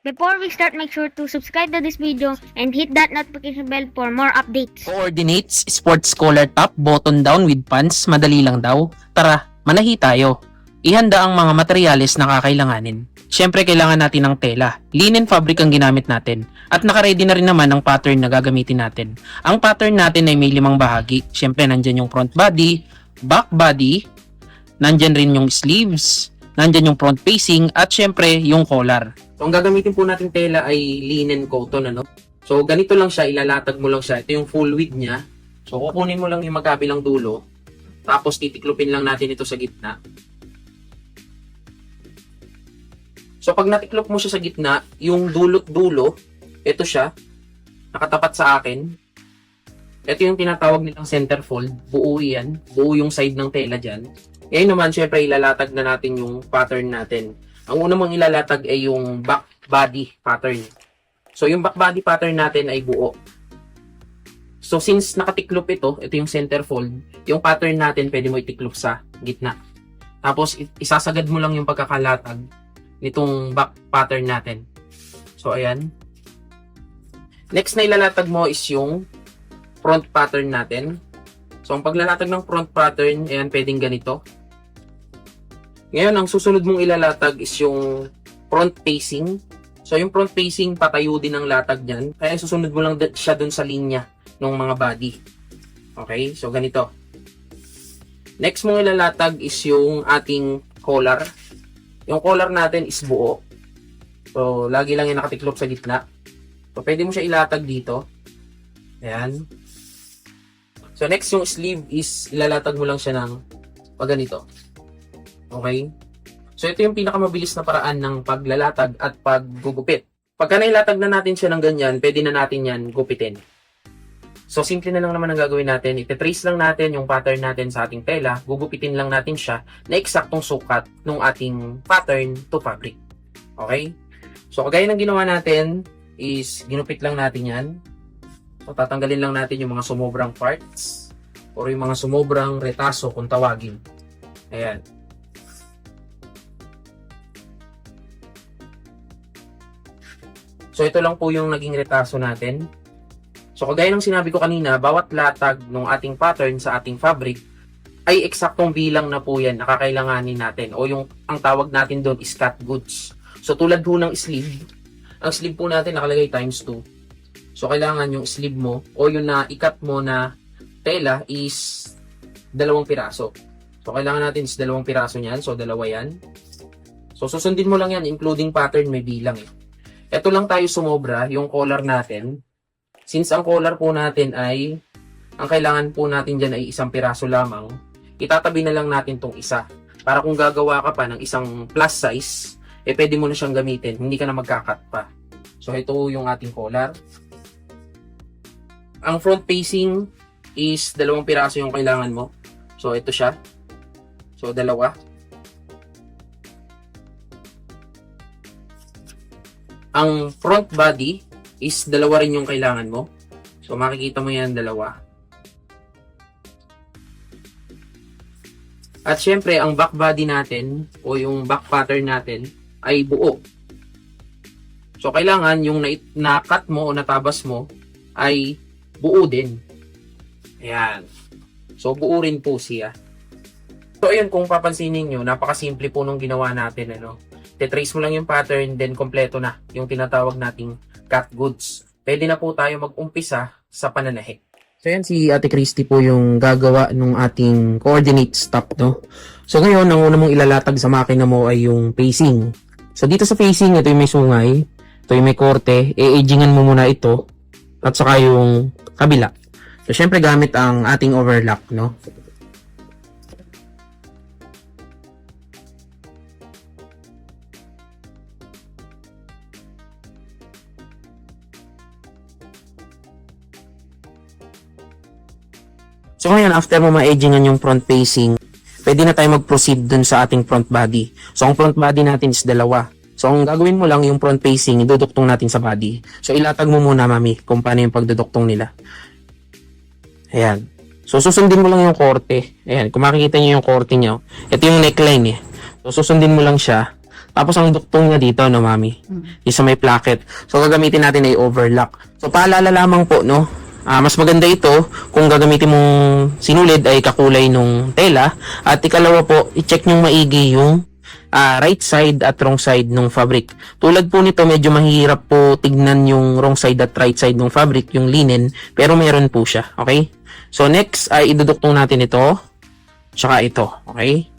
Before we start, make sure to subscribe to this video and hit that notification bell for more updates. Coordinates, sports collar top, button down with pants, madali lang daw. Tara, manahi tayo. Ihanda ang mga materyales na kakailanganin. Siyempre kailangan natin ng tela. Linen fabric ang ginamit natin. At nakaredy na rin naman ang pattern na gagamitin natin. Ang pattern natin ay may limang bahagi. Siyempre nandyan yung front body, back body, nandyan rin yung sleeves, nandyan yung front facing, at siyempre yung collar. So ang gagamitin po natin tela ay linen cotton ano. So ganito lang siya, ilalatag mo lang siya. Ito yung full width niya. So kukunin mo lang yung magkabilang dulo. Tapos titiklopin lang natin ito sa gitna. So pag natiklop mo siya sa gitna, yung dulot dulo, ito siya, nakatapat sa akin. Ito yung tinatawag nilang centerfold. Buo yan. Buo yung side ng tela dyan. Ngayon naman, syempre, ilalatag na natin yung pattern natin. Ang una mong ilalatag ay yung back body pattern. So, yung back body pattern natin ay buo. So, since nakatiklop ito, ito yung centerfold, yung pattern natin pwede mo itiklop sa gitna. Tapos, isasagad mo lang yung pagkakalatag nitong back pattern natin. So, ayan. Next na ilalatag mo is yung front pattern natin. So, ang paglalatag ng front pattern, ayan, pwedeng ganito. Ngayon, ang susunod mong ilalatag is yung front facing. So, yung front facing, patayo din ang latag niyan. Kaya susunod mo lang siya dun sa linya ng mga body. Okay? So, ganito. Next mong ilalatag is yung ating collar. Yung collar natin is buo. So, lagi lang yung nakatiklop sa gitna. So, pwede mo siya ilatag dito. Ayan. So, next yung sleeve is ilalatag mo lang siya ng pag ganito. Okay? So, ito yung pinakamabilis na paraan ng paglalatag at paggugupit. Pagka nailatag na natin siya ng ganyan, pwede na natin yan gupitin. So, simple na lang naman ang gagawin natin. Ite-trace lang natin yung pattern natin sa ating tela. Gugupitin lang natin siya na eksaktong sukat ng ating pattern to fabric. Okay? So, kagaya ng ginawa natin is ginupit lang natin yan. So, tatanggalin lang natin yung mga sumobrang parts or yung mga sumobrang retaso kung tawagin. Ayan. So, ito lang po yung naging retaso natin. So, kagaya ng sinabi ko kanina, bawat latag ng ating pattern sa ating fabric ay eksaktong bilang na po yan na kakailanganin natin o yung ang tawag natin doon is cut goods. So, tulad po ng sleeve, ang sleeve po natin nakalagay times 2. So, kailangan yung sleeve mo o yung na ikat mo na tela is dalawang piraso. So, kailangan natin is dalawang piraso niyan. So, dalawa yan. So, susundin mo lang yan, including pattern, may bilang eh. Ito lang tayo sumobra, yung collar natin. Since ang collar po natin ay, ang kailangan po natin dyan ay isang piraso lamang, itatabi na lang natin tong isa. Para kung gagawa ka pa ng isang plus size, eh pwede mo na siyang gamitin, hindi ka na magkakat pa. So, ito yung ating collar. Ang front facing is dalawang piraso yung kailangan mo. So, ito siya. So, dalawa. Ang front body is dalawa rin yung kailangan mo. So, makikita mo yan, dalawa. At syempre, ang back body natin o yung back pattern natin ay buo. So, kailangan yung na- na-cut mo o natabas mo ay buo din. Ayan. So, buo rin po siya. So, ayun, kung papansinin nyo, napakasimple po nung ginawa natin, ano. Tetrace mo lang yung pattern, then kompleto na yung tinatawag nating cut goods. Pwede na po tayo mag-umpisa sa pananahi. So, yan si Ate Christy po yung gagawa ng ating coordinate stop, no? So, ngayon, ang una mong ilalatag sa makina mo ay yung pacing. So, dito sa pacing, ito yung may sungay, ito yung may korte, e-agingan mo muna ito, at saka yung kabila. So, syempre gamit ang ating overlock, no? So ngayon, after mo ma-edgingan yung front facing, pwede na tayo mag-proceed dun sa ating front body. So ang front body natin is dalawa. So ang gagawin mo lang yung front facing, iduduktong natin sa body. So ilatag mo muna mami kung paano yung pagduduktong nila. Ayan. So susundin mo lang yung korte. Ayan, kung makikita niyo yung korte niyo, ito yung neckline eh. So susundin mo lang siya. Tapos ang duktong niya dito, no, mami? Mm. Yung sa may placket. So, gagamitin natin ay overlock. So, paalala lamang po, no? Ah, mas maganda ito kung gagamitin mong sinulid ay kakulay nung tela. At ikalawa po, i-check nyo maigi yung ah, right side at wrong side ng fabric. Tulad po nito, medyo mahirap po tignan yung wrong side at right side ng fabric, yung linen, pero meron po siya, okay? So, next ay iduduktong natin ito, tsaka ito, okay?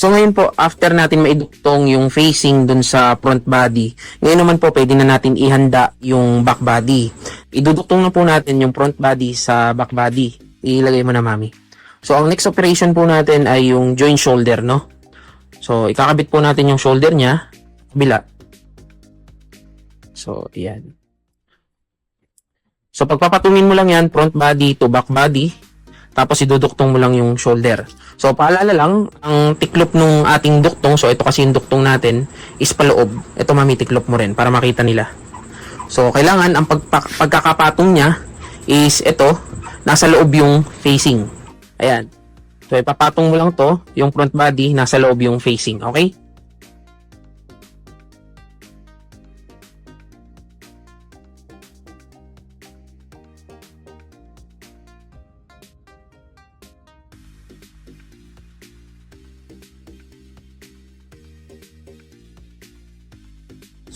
So ngayon po, after natin maiduktong yung facing dun sa front body, ngayon naman po pwede na natin ihanda yung back body. Iduduktong na po natin yung front body sa back body. Ilagay mo na mami. So ang next operation po natin ay yung joint shoulder, no? So ikakabit po natin yung shoulder niya, kabila. So, yan. So pagpapatungin mo lang yan, front body to back body, tapos iduduktong mo lang yung shoulder. So, paalala lang, ang tiklop nung ating duktong, so ito kasi yung duktong natin, is paloob. Ito mami, tiklop mo rin para makita nila. So, kailangan ang pagpa- pagkakapatong niya is ito, nasa loob yung facing. Ayan. So, ipapatong mo lang to, yung front body, nasa loob yung facing. Okay?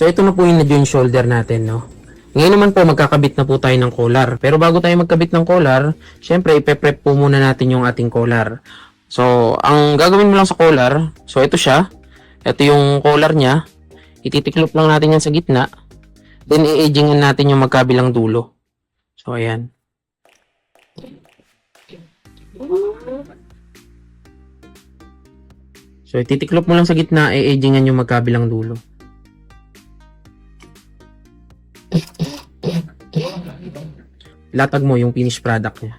So, ito na po yung na-join shoulder natin, no? Ngayon naman po, magkakabit na po tayo ng collar. Pero bago tayo magkabit ng collar, syempre, ipe-prep po muna natin yung ating collar. So, ang gagawin mo lang sa collar, so ito siya. Ito yung collar niya. Ititiklop lang natin yan sa gitna. Then, i-edgingan natin yung magkabilang dulo. So, ayan. So, ititiklop mo lang sa gitna, i-edgingan yung magkabilang dulo. Latag mo yung finished product niya.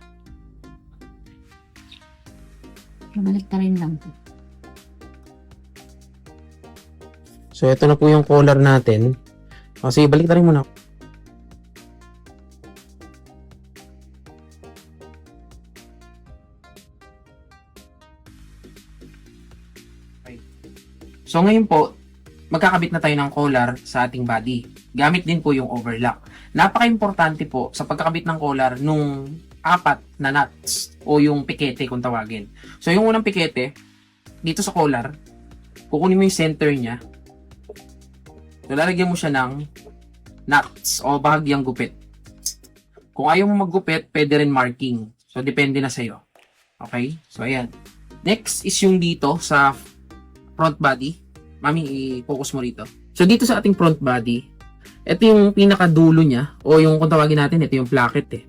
Bumalik ka rin lang po. So, ito na po yung collar natin. Kasi, balik na rin muna. So, ngayon po, magkakabit na tayo ng collar sa ating body. Gamit din po yung overlock. Napaka-importante po sa pagkakabit ng collar nung apat na nuts o yung pikete kung tawagin. So, yung unang pikete, dito sa collar, kukunin mo yung center niya, So, lalagyan mo siya ng nuts o bahagyang gupit. Kung ayaw mo maggupit, pwede rin marking. So, depende na sa'yo. Okay? So, ayan. Next is yung dito sa front body. Mami, i-focus mo rito. So, dito sa ating front body, ito yung pinakadulo niya o yung kung tawagin natin, ito yung placket eh.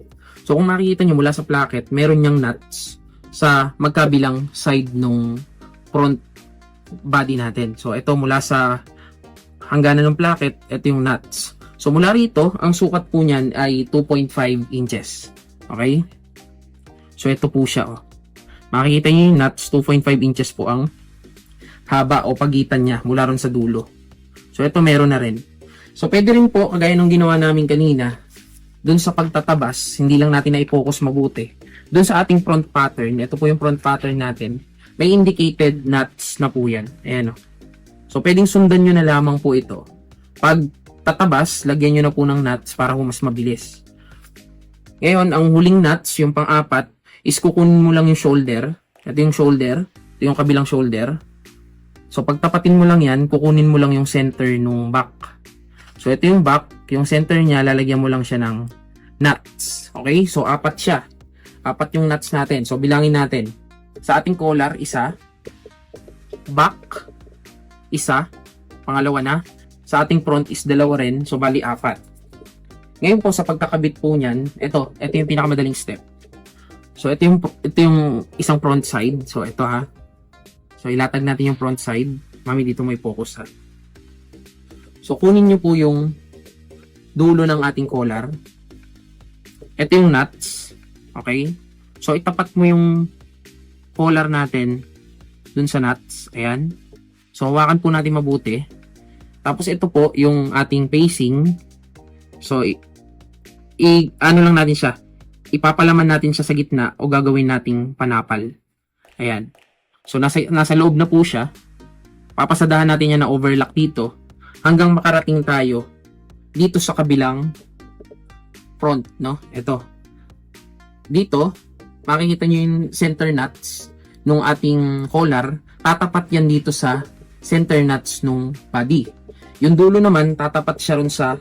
So, kung makikita nyo mula sa placket, meron niyang nuts sa magkabilang side nung front body natin. So, ito mula sa hangganan ng placket, ito yung nuts. So mula rito, ang sukat po niyan ay 2.5 inches. Okay? So ito po siya. Oh. Makikita niyo yung nuts, 2.5 inches po ang haba o pagitan niya mula ron sa dulo. So ito meron na rin. So pwede rin po, kagaya nung ginawa namin kanina, dun sa pagtatabas, hindi lang natin na-focus mabuti. Dun sa ating front pattern, ito po yung front pattern natin, may indicated nuts na po yan. Ayan o. So, pwedeng sundan nyo na lamang po ito. Pag tatabas, lagyan nyo na po ng nuts para po mas mabilis. Ngayon, ang huling nuts, yung pang-apat, is kukunin mo lang yung shoulder. Ito yung shoulder. Ito yung kabilang shoulder. So, pag tapatin mo lang yan, kukunin mo lang yung center nung back. So, ito yung back. Yung center niya, lalagyan mo lang siya ng nuts. Okay? So, apat siya. Apat yung nuts natin. So, bilangin natin. Sa ating collar, isa. Back, isa. Pangalawa na. Sa ating front is dalawa rin. So, bali apat. Ngayon po, sa pagkakabit po niyan, ito, ito yung pinakamadaling step. So, ito yung, ito yung isang front side. So, ito ha. So, ilatag natin yung front side. Mami, dito may focus ha. So, kunin nyo po yung dulo ng ating collar. Ito yung nuts. Okay? So, itapat mo yung collar natin dun sa nuts. Ayan. So, hawakan po natin mabuti. Tapos, ito po, yung ating facing. So, i, i- ano lang natin siya. Ipapalaman natin siya sa gitna o gagawin nating panapal. Ayan. So, nasa, nasa loob na po siya. Papasadahan natin yan na overlock dito hanggang makarating tayo dito sa kabilang front, no? Ito. Dito, makikita nyo yung center nuts nung ating collar. Tatapat yan dito sa center nuts nung body. Yung dulo naman, tatapat siya ron sa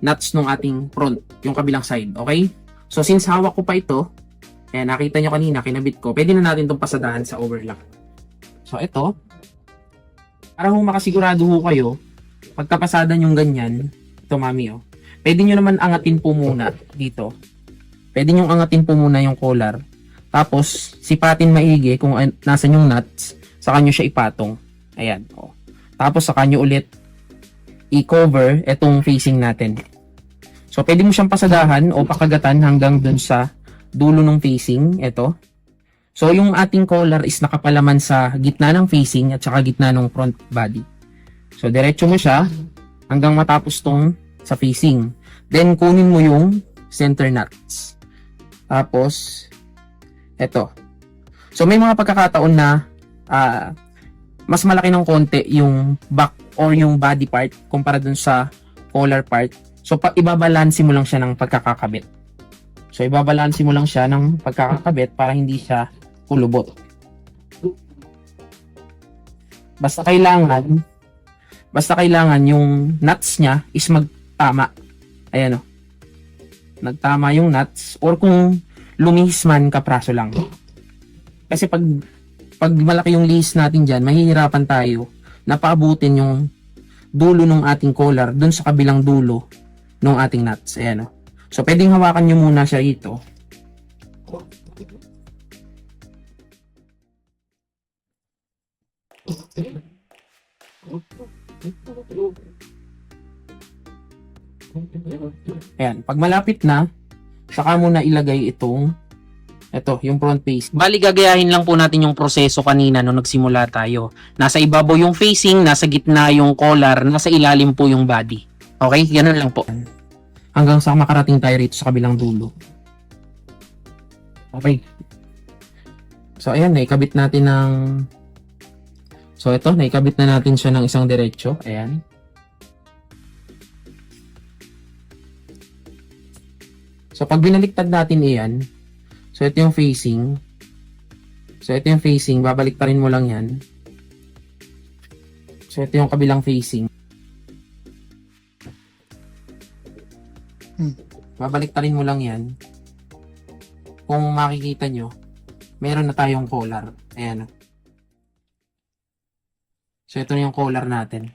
nuts nung ating front, yung kabilang side. Okay? So, since hawak ko pa ito, kaya nakita nyo kanina, kinabit ko, pwede na natin itong pasadahan sa overlock. So, ito, para ho makasigurado ho kayo, pagkapasada yung ganyan, ito mami oh, pwede nyo naman angatin po muna dito. Pwede nyo angatin po muna yung collar. Tapos, sipatin maigi kung nasan yung nuts, saka nyo siya ipatong. Ayan. Oh. Tapos, saka nyo ulit i-cover itong facing natin. So, pwede mo siyang pasadahan o pakagatan hanggang dun sa dulo ng facing. Ito. So, yung ating collar is nakapalaman sa gitna ng facing at saka gitna ng front body. So, diretso mo siya hanggang matapos tong sa facing. Then, kunin mo yung center nuts. Tapos, eto. So, may mga pagkakataon na ah, mas malaki ng konti yung back or yung body part kumpara dun sa collar part. So, pa, ibabalansi mo lang siya ng pagkakakabit. So, ibabalansi mo lang siya ng pagkakakabit para hindi siya kulubot. Basta kailangan basta kailangan yung nuts niya is magtama. Ayan o. Nagtama yung nuts or kung lumihis man kapraso lang. Kasi pag pag malaki yung lihis natin dyan, mahihirapan tayo na paabutin yung dulo ng ating collar dun sa kabilang dulo ng ating nuts. Ayan o. So, pwedeng hawakan nyo muna siya ito. Ayan, pag malapit na, saka mo na ilagay itong ito, yung front face. Bali, gagayahin lang po natin yung proseso kanina nung nagsimula tayo. Nasa ibabaw yung facing, nasa gitna yung collar, nasa ilalim po yung body. Okay? Ganun lang po. Hanggang sa makarating tayo rito sa kabilang dulo. Okay. So, ayan, naikabit natin ng... So, ito, naikabit na natin siya ng isang diretsyo. Ayan. So, pag binaliktad natin iyan, so ito yung facing. So, ito yung facing. Babalik pa rin mo lang yan. So, ito yung kabilang facing. Babalik pa rin mo lang yan. Kung makikita nyo, meron na tayong collar. Ayan. So, ito na yung collar natin.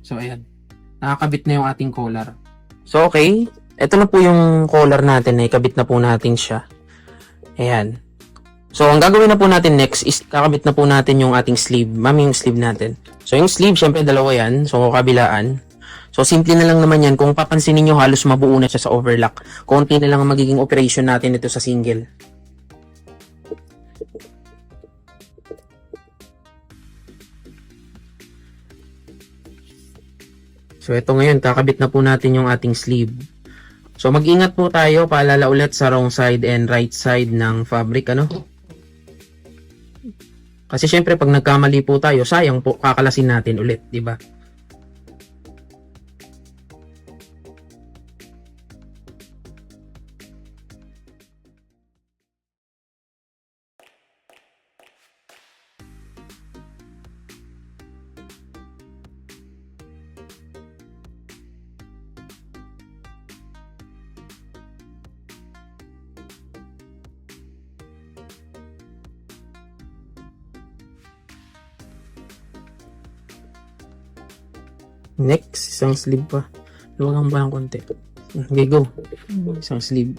So, ayan. Nakakabit na yung ating collar. So, okay. Ito na po yung collar natin. Naikabit na po natin siya. Ayan. So, ang gagawin na po natin next is kakabit na po natin yung ating sleeve. Mami, yung sleeve natin. So, yung sleeve, syempre dalawa yan. So, kabilaan. So, simple na lang naman yan. Kung papansinin nyo, halos mabuo na siya sa overlock. Konti na lang ang magiging operation natin ito sa single. So, ito ngayon, kakabit na po natin yung ating sleeve. So, mag-ingat po tayo, paalala ulit sa wrong side and right side ng fabric, ano? Kasi syempre, pag nagkamali po tayo, sayang po, kakalasin natin ulit, di ba? Next, isang sleeve pa. Luwagan pa ng konti. Okay, go. Isang sleeve.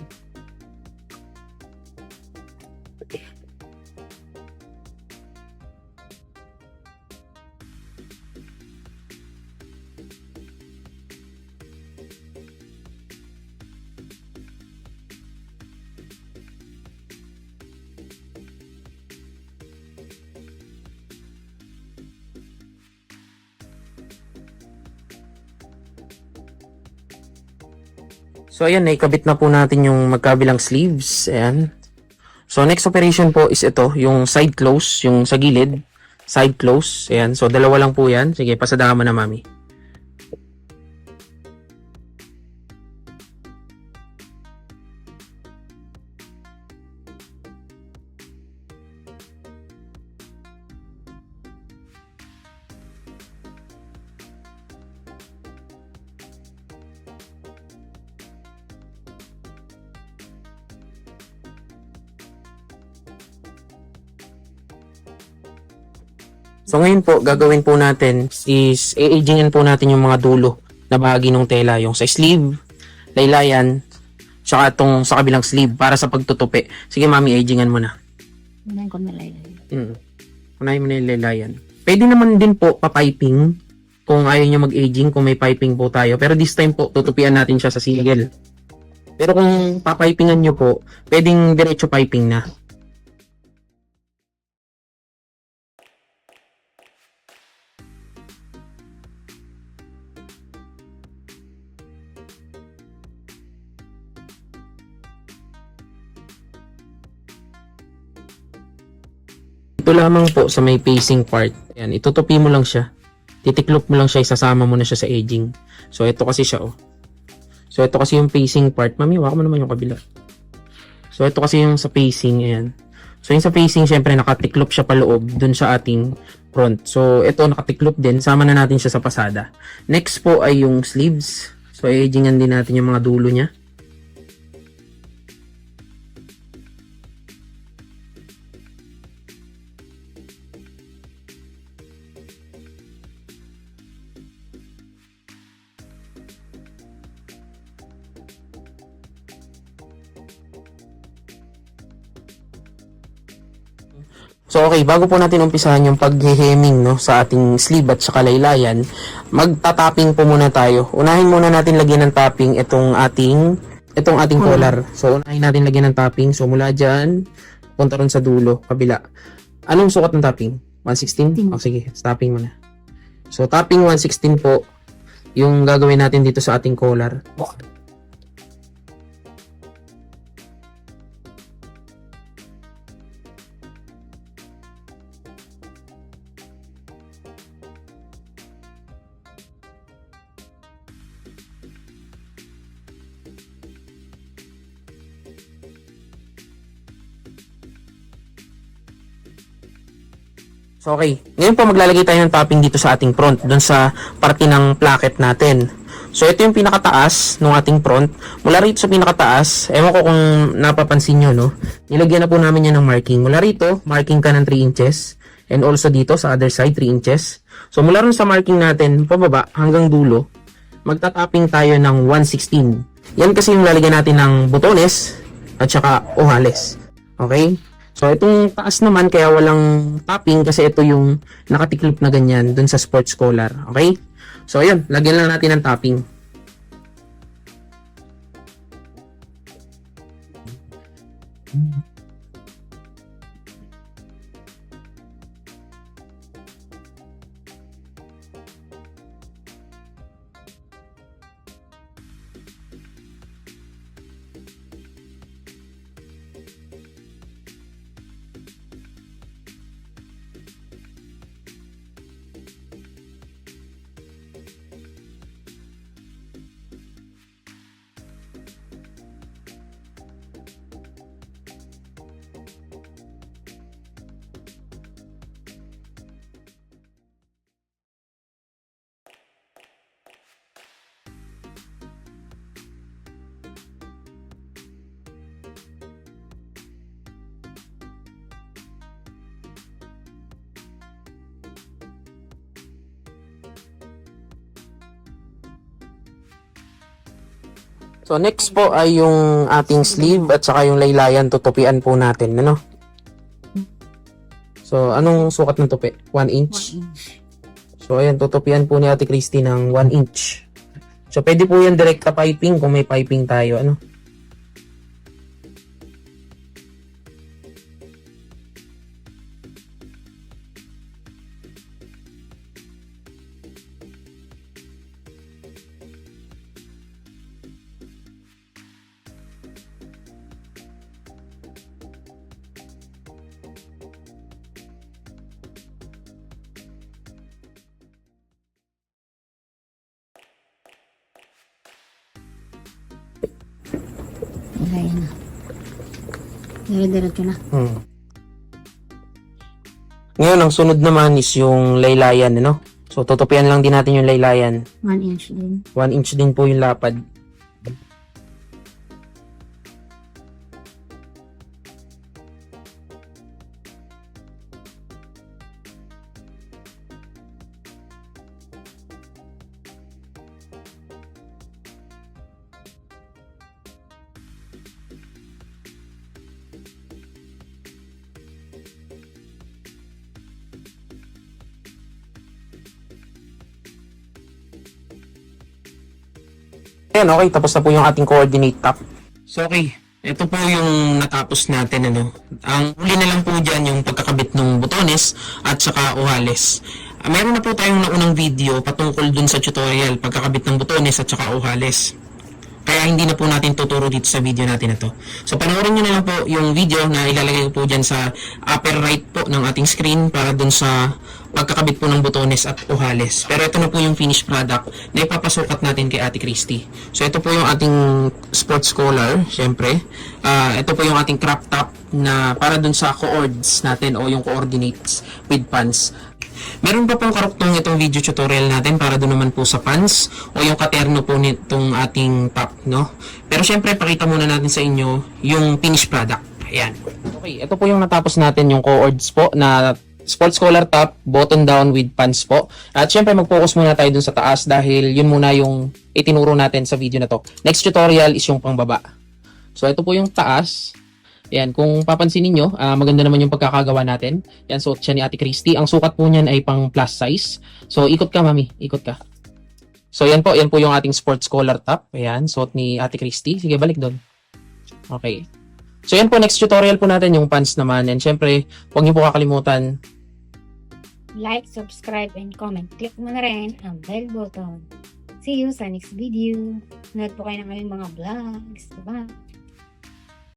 So ayan, naikabit na po natin yung magkabilang sleeves. Ayan. So next operation po is ito, yung side close, yung sa gilid. Side close. Ayan. So dalawa lang po yan. Sige, pasadahan mo na mami. So ngayon po, gagawin po natin is i-agingin po natin yung mga dulo na bahagi ng tela. Yung sa sleeve, laylayan, tsaka itong sa kabilang sleeve para sa pagtutupi. Sige mami, agingan mo na. Unahin ko na lang. Mm. Unahin mo na yung laylayan. Pwede naman din po papiping kung ayaw nyo mag-aging, kung may piping po tayo. Pero this time po, tutupian natin siya sa sigil. Pero kung papipingan nyo po, pwedeng diretso piping na. Ito lamang po sa may facing part. Ayan, itutupi mo lang siya. Titiklop mo lang siya, isasama mo na siya sa edging. So, ito kasi siya, oh. So, ito kasi yung facing part. Mami, waka mo naman yung kabila. So, ito kasi yung sa facing, ayan. So, yung sa facing, syempre, nakatiklop siya paloob dun sa ating front. So, ito, nakatiklop din. Sama na natin siya sa pasada. Next po ay yung sleeves. So, edgingan din natin yung mga dulo niya. So okay, bago po natin umpisahan yung pag-hemming no, sa ating sleeve at saka laylayan, magta-tapping po muna tayo. Unahin muna natin lagyan ng tapping itong ating itong ating collar. So unahin natin lagyan ng tapping. So mula diyan, punta ron sa dulo, kabila. Anong sukat ng tapping? 116? Oh, sige, tapping muna. So tapping 116 po yung gagawin natin dito sa ating collar. So okay, ngayon po maglalagay tayo ng topping dito sa ating front, doon sa parte ng placket natin. So ito yung pinakataas ng ating front. Mula rito sa pinakataas, ewan ko kung napapansin nyo, no? Nilagyan na po namin yan ng marking. Mula rito, marking ka ng 3 inches. And also dito sa other side, 3 inches. So mula rin sa marking natin, pababa hanggang dulo, magtatapping tayo ng 116. Yan kasi yung lalagyan natin ng butones at saka ohales. Okay? So, itong taas naman, kaya walang topping kasi ito yung nakatiklop na ganyan dun sa sports collar. Okay? So, ayun. Lagyan lang natin ng topping. So, next po ay yung ating sleeve at saka yung laylayan. Tutupian po natin. Ano? So, anong sukat ng tupi? 1 inch? So, ayan, tutupian po ni Ate Christy ng 1 inch. So, pwede po yan direkta piping kung may piping tayo. Ano? Dire-diretso na. Hmm. Ngayon, ang sunod naman is yung laylayan, ano? So, tutupian lang din natin yung laylayan. 1 inch din. 1 inch din po yung lapad. Ayan, okay. Tapos na po yung ating coordinate top. So, okay. Ito po yung natapos natin, ano. Ang huli na lang po dyan yung pagkakabit ng butones at saka uhales. Ah, meron na po tayong naunang video patungkol dun sa tutorial, pagkakabit ng butones at saka uhales. Kaya hindi na po natin tuturo dito sa video natin na to. So panoorin nyo na lang po yung video na ilalagay ko po dyan sa upper right po ng ating screen para dun sa pagkakabit po ng butones at uhales. Pero ito na po yung finished product na ipapasukat natin kay Ate Christy. So ito po yung ating sports collar, syempre. Ah, ito po yung ating crop top na para dun sa coords natin o yung coordinates with pants. Meron pa pong karuktong itong video tutorial natin para doon naman po sa pants o yung katerno po nitong ating top, no? Pero syempre, pakita muna natin sa inyo yung finished product. Ayan. Okay, ito po yung natapos natin yung coords po na sports collar top, button down with pants po. At syempre, mag-focus muna tayo dun sa taas dahil yun muna yung itinuro natin sa video na to. Next tutorial is yung pangbaba. So, ito po yung taas. Yan, kung papansin niyo, ah, maganda naman yung pagkakagawa natin. Yan, suot siya ni Ate Christy. Ang sukat po niyan ay pang plus size. So, ikot ka, mami. Ikot ka. So, yan po. Yan po yung ating sports collar top. Ayan, suot ni Ate Christy. Sige, balik doon. Okay. So, yan po. Next tutorial po natin yung pants naman. And syempre, huwag niyo po kakalimutan. Like, subscribe, and comment. Click mo na rin ang bell button. See you sa next video. Nanood po kayo ng aming mga vlogs. Diba?